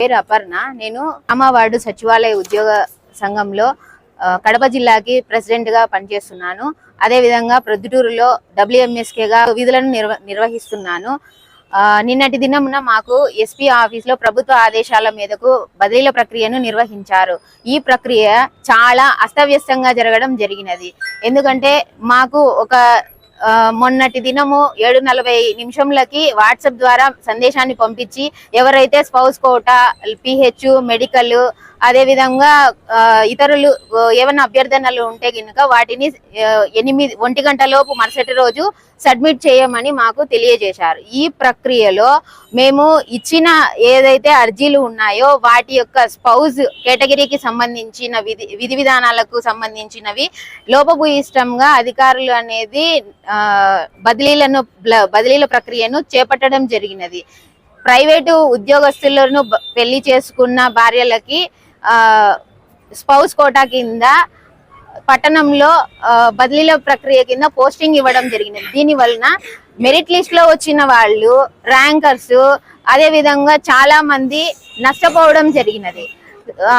పేరు అపర్ణ. నేను అమ్మవార్డు సచివాలయ ఉద్యోగ సంఘంలో కడప జిల్లాకి ప్రెసిడెంట్గా పనిచేస్తున్నాను. అదే విధంగా ప్రొద్దుటూరులో డబ్ల్యూఎంఎస్కేగా విధులను నిర్వ నిర్వహిస్తున్నాను. నిన్నటి దినమున మాకు ఎస్పీ ఆఫీస్లో ప్రభుత్వ ఆదేశాల మీదకు బదిలీల ప్రక్రియను నిర్వహించారు. ఈ ప్రక్రియ చాలా అస్తవ్యస్తంగా జరగడం జరిగినది. ఎందుకంటే మాకు ఒక మొన్నటి దినము ఏడు నలభై నిమిషంలకి వాట్సాప్ ద్వారా సందేశాన్ని పంపించి ఎవరైతే స్పౌస్ కోట పిహెచ్ మెడికల్ అదేవిధంగా ఇతరులు ఏమైనా అభ్యర్థనలు ఉంటే కనుక వాటిని ఎనిమిది ఒంటి గంట లోపు మరుసటి రోజు సబ్మిట్ చేయమని మాకు తెలియజేశారు. ఈ ప్రక్రియలో మేము ఇచ్చిన ఏదైతే అర్జీలు ఉన్నాయో వాటి యొక్క స్పౌజ్ కేటగిరీకి సంబంధించిన విధి విధి విధానాలకు సంబంధించినవి లోపభూయిష్టంగా అధికారులు అనేది బదిలీలను బదిలీల ప్రక్రియను చేపట్టడం జరిగినది. ప్రైవేటు ఉద్యోగస్తులను పెళ్ళి చేసుకున్న భార్యలకి స్పౌస్ కోటా కింద పట్టణంలో ఆ, బదిలీల ప్రక్రియ కింద పోస్టింగ్ ఇవ్వడం జరిగినది దీని వలన మెరిట్ లిస్ట్లో వచ్చిన వాళ్ళు ర్యాంకర్స్ అదే విధంగా చాలా మంది నష్టపోవడం జరిగినది.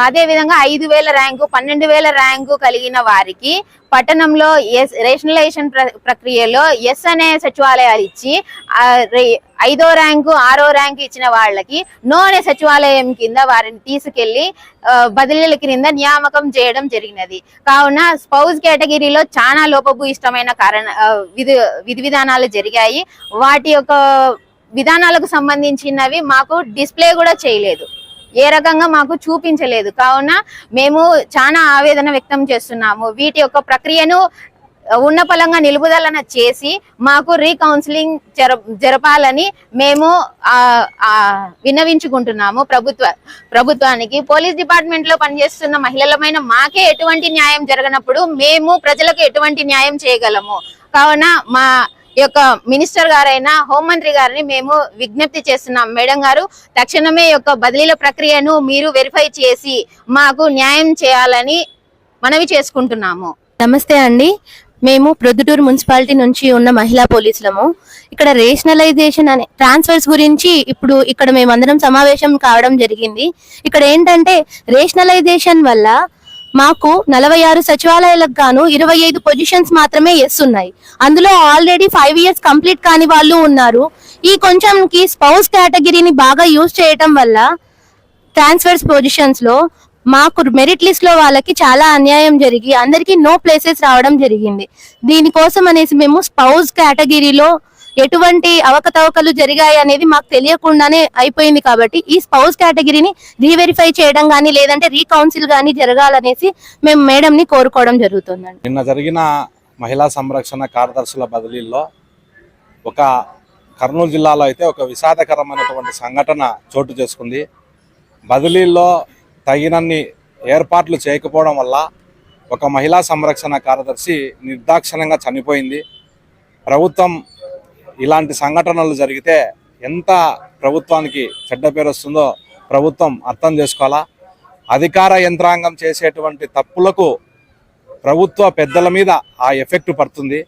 అదే విధంగా ఐదు వేల ర్యాంకు పన్నెండు వేల ర్యాంకు కలిగిన వారికి పట్టణంలో ఎస్ రేషనలైజేషన్ ప్ర- ప్రక్రియలో ఎస్ అనే సచివాలయాలు ఇచ్చి ఐదో ర్యాంకు ఆరో ర్యాంకు ఇచ్చిన వాళ్ళకి నో అనే సచివాలయం కింద వారిని తీసుకెళ్ళి బదిలీల క్రింద నియామకం చేయడం జరిగినది. కావున స్పౌజ్ కేటగిరీలో చాలా లోపభూయిష్టమైన కారణ విధి విధి విధానాలు జరిగాయి. వాటి యొక్క విధానాలకు సంబంధించినవి మాకు డిస్ప్లే కూడా చేయలేదు. ఏ రకంగా మాకు చూపించలేదు. కావున మేము చాలా ఆవేదన వ్యక్తం చేస్తున్నాము. వీటి యొక్క ప్రక్రియను ఉన్న పలంగా నిలుపుదలన చేసి మాకు రీకౌన్సిలింగ్ జర జరపాలని మేము విన్నవించుకుంటున్నాము. ప్రభుత్వ ప్రభుత్వానికి పోలీస్ డిపార్ట్మెంట్లో పనిచేస్తున్న మహిళలమైన మాకే ఎటువంటి న్యాయం జరగనప్పుడు మేము ప్రజలకు ఎటువంటి న్యాయం చేయగలము. కావున మా ఈ యొక్క మినిస్టర్ గారైన హోంమంత్రి గారిని మేము విజ్ఞప్తి చేస్తున్నాం. మేడం గారు తక్షణమే యొక్క బదిలీల ప్రక్రియను మీరు వెరిఫై చేసి మాకు న్యాయం చేయాలని మనవి చేసుకుంటున్నాము. నమస్తే అండి. మేము ప్రొద్దుటూరు మున్సిపాలిటీ నుంచి ఉన్న మహిళా పోలీసులము. ఇక్కడ రేషనలైజేషన్ అనే ట్రాన్స్ఫర్స్ గురించి ఇప్పుడు ఇక్కడ మేమందరం సమావేశం కావడం జరిగింది. ఇక్కడ ఏంటంటే రేషనలైజేషన్ వల్ల మాకు నలభై ఆరు సచివాలయాలకు గాను ఇరవై ఐదు పొజిషన్స్ మాత్రమే ఎస్ ఉన్నాయి. అందులో ఆల్రెడీ ఫైవ్ ఇయర్స్ కంప్లీట్ కాని వాళ్ళు ఉన్నారు. ఈ కొంచెంకి స్పౌస్ కేటగిరీని బాగా యూజ్ చేయటం వల్ల ట్రాన్స్ఫర్స్ పొజిషన్స్లో మాకు మెరిట్ లిస్ట్లో వాళ్ళకి చాలా అన్యాయం జరిగి అందరికీ నో ప్లేసెస్ రావడం జరిగింది. దీనికోసం అనేసి మేము స్పౌజ్ కేటగిరీలో ఎటువంటి అవకతవకలు జరిగాయి అనేది మాకు తెలియకుండానే అయిపోయింది కాబట్టి ఈ స్పౌస్ కేటగిరీని రీవెరిఫై చేయడం కానీ లేదంటే రీకౌన్సిల్ కానీ జరగాలనేసి మేము మేడం ని కోరుకోవడం జరుగుతుందండి. నిన్న జరిగిన మహిళా సంరక్షణ కార్యదర్శుల బదిలీల్లో ఒక కర్నూలు జిల్లాలో అయితే ఒక విషాదకరమైనటువంటి సంఘటన చోటు చేసుకుంది. బదిలీల్లో తగినన్ని ఏర్పాట్లు చేయకపోవడం వల్ల ఒక మహిళా సంరక్షణ కార్యదర్శి నిర్దాక్షిణ్యంగా చనిపోయింది. ప్రభుత్వం ఇలాంటి సంఘటనలు జరిగితే ఎంత ప్రభుత్వానికి చెడ్డ పేరు వస్తుందో ప్రభుత్వం అర్థం చేసుకోవాలా? అధికార యంత్రాంగం చేసేటువంటి తప్పులకు ప్రభుత్వ పెద్దల మీద ఆ ఎఫెక్ట్ పడుతుంది.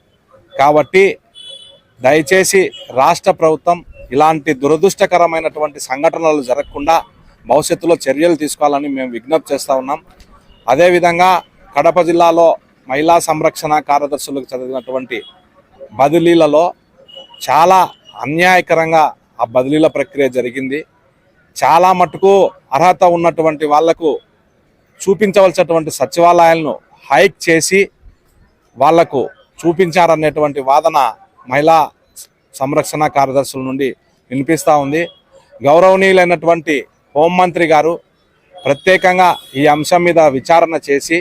కాబట్టి దయచేసి రాష్ట్ర ప్రభుత్వం ఇలాంటి దురదృష్టకరమైనటువంటి సంఘటనలు జరగకుండా భవిష్యత్తులో చర్యలు తీసుకోవాలని మేము విజ్ఞప్తి చేస్తూ ఉన్నాం. అదేవిధంగా కడప జిల్లాలో మహిళా సంరక్షణ కార్యదర్శులకు చదివినటువంటి బదిలీలలో చాలా అన్యాయకరంగా ఆ బదిలీల ప్రక్రియ జరిగింది. చాలా మటుకు అర్హత ఉన్నటువంటి వాళ్ళకు చూపించవలసినటువంటి సచివాలయాలను హైక్ చేసి వాళ్ళకు చూపించారనేటువంటి వాదన మహిళా సంరక్షణ కార్యదర్శుల నుండి వినిపిస్తూ ఉంది. గౌరవనీయులైనటువంటి హోంమంత్రి గారు ప్రత్యేకంగా ఈ అంశం మీద విచారణ చేసి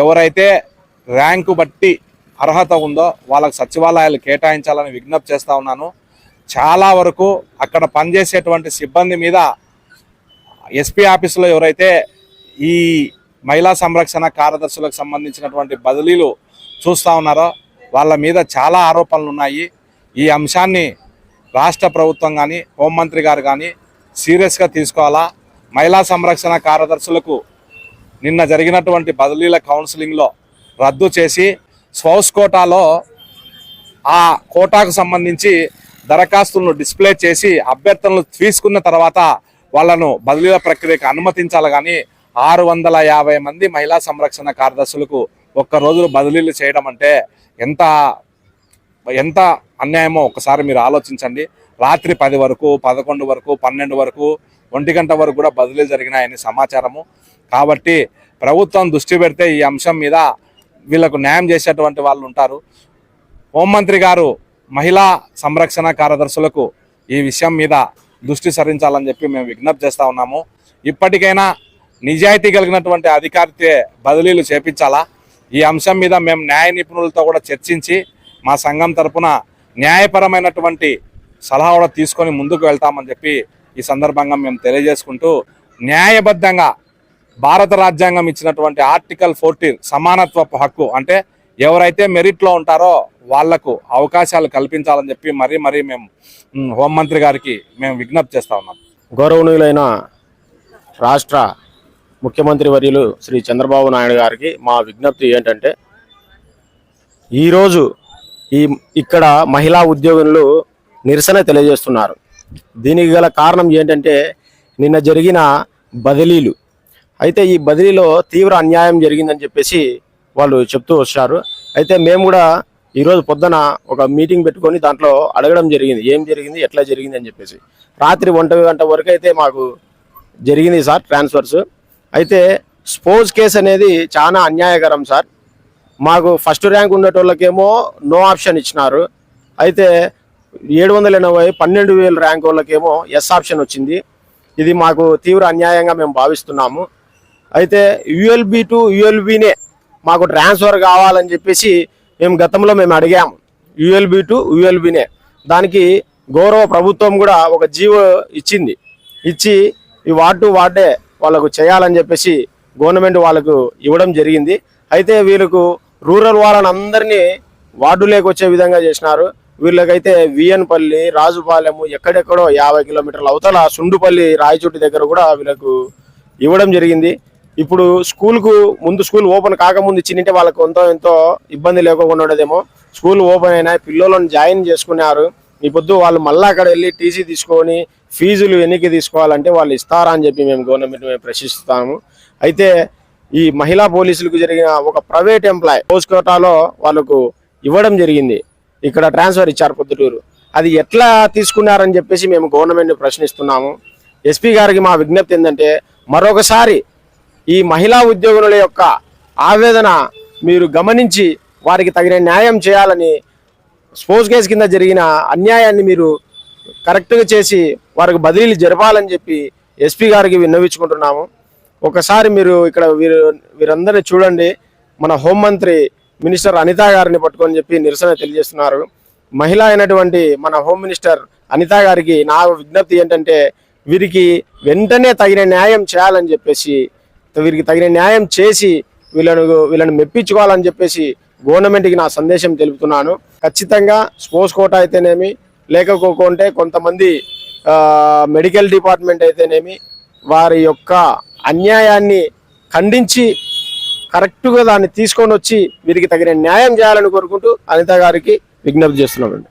ఎవరైతే ర్యాంకు బట్టి అర్హత ఉందో వాళ్ళకి సచివాలయాలు కేటాయించాలని విజ్ఞప్తి చేస్తూ ఉన్నాను. చాలా వరకు అక్కడ పనిచేసేటువంటి సిబ్బంది మీద ఎస్పీ ఆఫీసులో ఎవరైతే ఈ మహిళా సంరక్షణ కార్యదర్శులకు సంబంధించినటువంటి బదిలీలు చూస్తూ ఉన్నారో వాళ్ళ మీద చాలా ఆరోపణలు ఉన్నాయి. ఈ అంశాన్ని రాష్ట్ర ప్రభుత్వం కానీ హోంమంత్రి గారు కానీ సీరియస్గా తీసుకోవాలా? మహిళా సంరక్షణ కార్యదర్శులకు నిన్న జరిగినటువంటి బదిలీల కౌన్సిలింగ్లో రద్దు చేసి స్వౌస్ కోటాలో ఆ కోటాకు సంబంధించి దరఖాస్తులను డిస్ప్లే చేసి అభ్యర్థనలు తీసుకున్న తర్వాత వాళ్ళను బదిలీల ప్రక్రియకు అనుమతించాలి కానీ ఆరు వందల యాభై మంది మహిళా సంరక్షణ కార్యదర్శులకు ఒక్క రోజులు బదిలీలు చేయడం అంటే ఎంత ఎంత అన్యాయమో ఒకసారి మీరు ఆలోచించండి. రాత్రి పది వరకు పదకొండు వరకు పన్నెండు వరకు ఒంటి గంట వరకు కూడా బదిలీలు జరిగినాయని సమాచారము. కాబట్టి ప్రభుత్వం దృష్టి పెడితే ఈ అంశం మీద వీళ్ళకు న్యాయం చేసేటువంటి వాళ్ళు ఉంటారు. హోంమంత్రి గారు మహిళా సంరక్షణ కార్యదర్శులకు ఈ విషయం మీద దృష్టి సరించాలని చెప్పి మేము విజ్ఞప్తి చేస్తా ఉన్నాము. ఇప్పటికైనా నిజాయితీ కలిగినటువంటి అధికారితే బదిలీలు చేపించాలా? ఈ అంశం మీద మేము న్యాయ నిపుణులతో కూడా చర్చించి మా సంఘం తరపున న్యాయపరమైనటువంటి సలహా కూడా తీసుకొని ముందుకు వెళ్తామని చెప్పి ఈ సందర్భంగా మేము తెలియజేసుకుంటూ న్యాయబద్ధంగా భారత రాజ్యాంగం ఇచ్చినటువంటి ఆర్టికల్ ఫోర్టీన్ సమానత్వపు హక్కు అంటే ఎవరైతే మెరిట్లో ఉంటారో వాళ్ళకు అవకాశాలు కల్పించాలని చెప్పి మరీ మరీ మేము హోంమంత్రి గారికి మేము విజ్ఞప్తి చేస్తా ఉన్నాం. గౌరవనీయులైన రాష్ట్ర ముఖ్యమంత్రి వర్యులు శ్రీ చంద్రబాబు నాయుడు గారికి మా విజ్ఞప్తి ఏంటంటే ఈరోజు ఈ ఇక్కడ మహిళా ఉద్యోగులు నిరసన తెలియజేస్తున్నారు. దీనికి గల కారణం ఏంటంటే నిన్న జరిగిన బదిలీలు అయితే ఈ బదిలీలో తీవ్ర అన్యాయం జరిగిందని చెప్పేసి వాళ్ళు చెప్తూ వచ్చారు. అయితే మేము కూడా ఈరోజు పొద్దున ఒక మీటింగ్ పెట్టుకొని దాంట్లో అడగడం జరిగింది. ఏం జరిగింది? ఎట్లా జరిగింది? అని చెప్పేసి. రాత్రి ఒంట గంట వరకు అయితే మాకు జరిగింది సార్ ట్రాన్స్ఫర్స్. అయితే స్పోర్ట్స్ కేసు అనేది చాలా అన్యాయకరం సార్. మాకు ఫస్ట్ ర్యాంక్ ఉండేటోళ్ళకేమో నో ఆప్షన్ ఇచ్చినారు. అయితే ఏడు వందల ఎనభై పన్నెండు వేల ర్యాంక్ వాళ్ళకేమో ఎస్ ఆప్షన్ వచ్చింది. ఇది మాకు తీవ్ర అన్యాయంగా మేము భావిస్తున్నాము. అయితే యుఎల్బి టు యుఎల్బినే మాకు ట్రాన్స్ఫర్ కావాలని చెప్పేసి మేము గతంలో మేము అడిగాము యుఎల్బి టు యుఎల్బినే దానికి గౌరవ ప్రభుత్వం కూడా ఒక జీవో ఇచ్చింది. ఇచ్చి ఈ వార్డు వార్డే వాళ్ళకు చేయాలని చెప్పేసి గవర్నమెంట్ వాళ్ళకు ఇవ్వడం జరిగింది. అయితే వీళ్ళకు రూరల్ వాళ్ళని అందరినీ వార్డులోకి వచ్చే విధంగా చేసినారు. వీళ్ళకైతే విఎన్పల్లి రాజుపాలెము ఎక్కడెక్కడో యాభై కిలోమీటర్ల అవతల సుండుపల్లి రాయచోటి దగ్గర కూడా వీళ్ళకు ఇవ్వడం జరిగింది. ఇప్పుడు స్కూల్కు ముందు స్కూల్ ఓపెన్ కాకముందు ఇచ్చినంటే వాళ్ళకు ఎంతో ఎంతో ఇబ్బంది లేకుండా ఉండదేమో స్కూల్ ఓపెన్ అయినా పిల్లలను జాయిన్ చేసుకున్నారు. ఈ పొద్దు వాళ్ళు మళ్ళీ అక్కడ వెళ్ళి టీసీ తీసుకొని ఫీజులు ఎన్నికి తీసుకోవాలంటే వాళ్ళు ఇస్తారా అని చెప్పి మేము గవర్నమెంట్ మేము ప్రశ్నిస్తాము అయితే ఈ మహిళా పోలీసులకు జరిగిన ఒక ప్రైవేట్ ఎంప్లాయ్ పోస్ట్ కోటాలో వాళ్ళకు ఇవ్వడం జరిగింది. ఇక్కడ ట్రాన్స్ఫర్ ఇచ్చారు పొద్దుటూరు. అది ఎట్లా తీసుకున్నారని చెప్పేసి మేము గవర్నమెంట్ని ప్రశ్నిస్తున్నాము. ఎస్పీ గారికి మా విజ్ఞప్తి ఏంటంటే మరొకసారి ఈ మహిళా ఉద్యోగుల యొక్క ఆవేదన మీరు గమనించి వారికి తగిన న్యాయం చేయాలని స్పోర్ట్స్ కేసు కింద జరిగిన అన్యాయాన్ని మీరు కరెక్ట్గా చేసి వారికి బదిలీలు జరపాలని చెప్పి ఎస్పీ గారికి విన్నవించుకుంటున్నాము. ఒకసారి మీరు ఇక్కడ వీరు వీరందరినీ చూడండి. మన హోంమంత్రి మినిస్టర్ అనితా గారిని పట్టుకొని చెప్పి నిరసన తెలియజేస్తున్నారు. మహిళ అయినటువంటి మన హోమ్ మినిస్టర్ అనితా గారికి నా విజ్ఞప్తి ఏంటంటే వీరికి వెంటనే తగిన న్యాయం చేయాలని చెప్పేసి వీరికి తగిన న్యాయం చేసి వీళ్ళను వీళ్ళని మెప్పించుకోవాలని చెప్పేసి గవర్నమెంట్కి నా సందేశం తెలుపుతున్నాను. ఖచ్చితంగా స్పోర్ట్స్ కోట అయితేనేమి లేకపోకుంటే కొంతమంది మెడికల్ డిపార్ట్మెంట్ అయితేనేమి వారి యొక్క అన్యాయాన్ని ఖండించి కరెక్ట్గా దాన్ని తీసుకొని వచ్చి వీరికి తగిన న్యాయం చేయాలని కోరుకుంటూ అనిత గారికి విజ్ఞప్తి చేస్తున్నామండి.